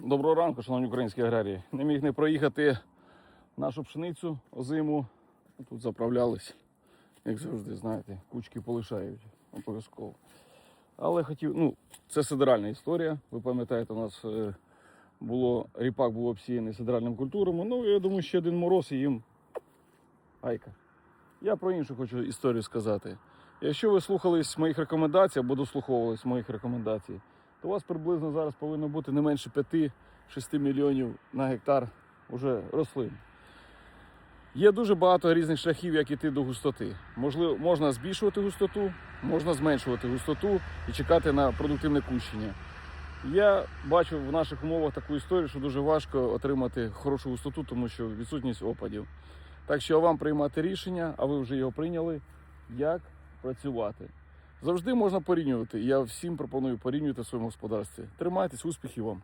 Доброго ранку, шановні українські аграрії. Не міг не проїхати нашу пшеницю озиму. Тут заправлялись, як завжди, знаєте, кучки полишають обов'язково. Але хотів, ну, це сидеральна історія. Ви пам'ятаєте, у нас е, було, ріпак був обсіяний сидеральними культурами. Ну, я думаю, ще один мороз і їм айка. Я про іншу хочу історію сказати. Якщо ви слухались моїх рекомендацій або дослуховувались моїх рекомендацій, то у вас приблизно зараз повинно бути не менше 5-6 мільйонів на гектар уже рослин. Є дуже багато різних шляхів, як іти до густоти. Можливо, можна збільшувати густоту, можна зменшувати густоту і чекати на продуктивне кущення. Я бачу в наших умовах таку історію, що дуже важко отримати хорошу густоту, тому що відсутність опадів. Так що вам приймати рішення, а ви вже його прийняли, як працювати. Завжди можна порівнювати. Я всім пропоную порівнювати в своєму господарстві. Тримайтесь, успіхів вам!